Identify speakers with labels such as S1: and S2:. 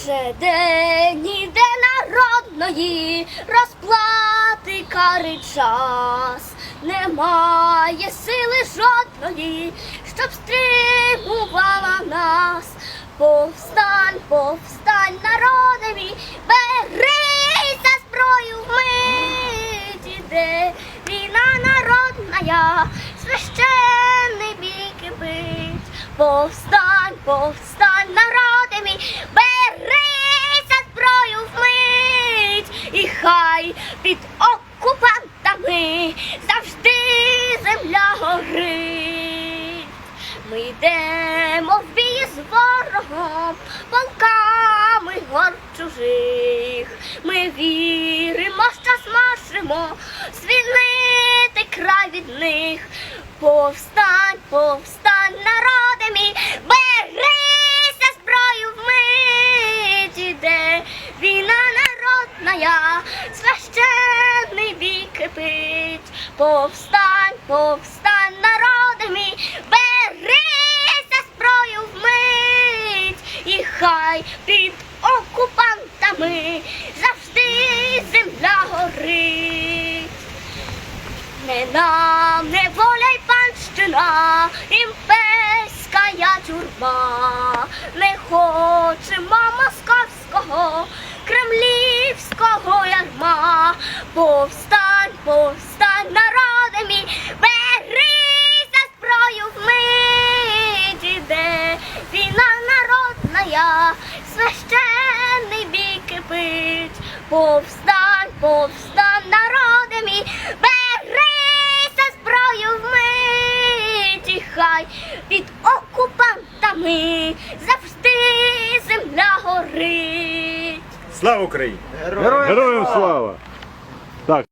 S1: Вже день іде народної розплати кари час. Немає сили жодної, щоб стримувала нас. Повстань, повстань, народи мій, берися зброю вмить іде війна народна, священний бій кипить. Повстань, повстань, народи мій, берися чужих. Ми віримо, що зможемо звільнити край від них. Повстань, повстань, народи мій, берися зброю вмить іде війна народна, священний бій кипить. Повстань, повстань, народи мій, берися зброю вмить, і хай під окупантами завжди земля горить. Не нам не воля й панщина, імперська тюрма, не хочемо московського, кремлівського ярма. Повстань, повстань, народи мій, берися зброю вмить іде війна народна, кипить. Повстань, повстань, народи мій, берися зброю вмить, і хай під окупантами завжди земля горить.
S2: Слава Україні!
S3: Героям слава! Так.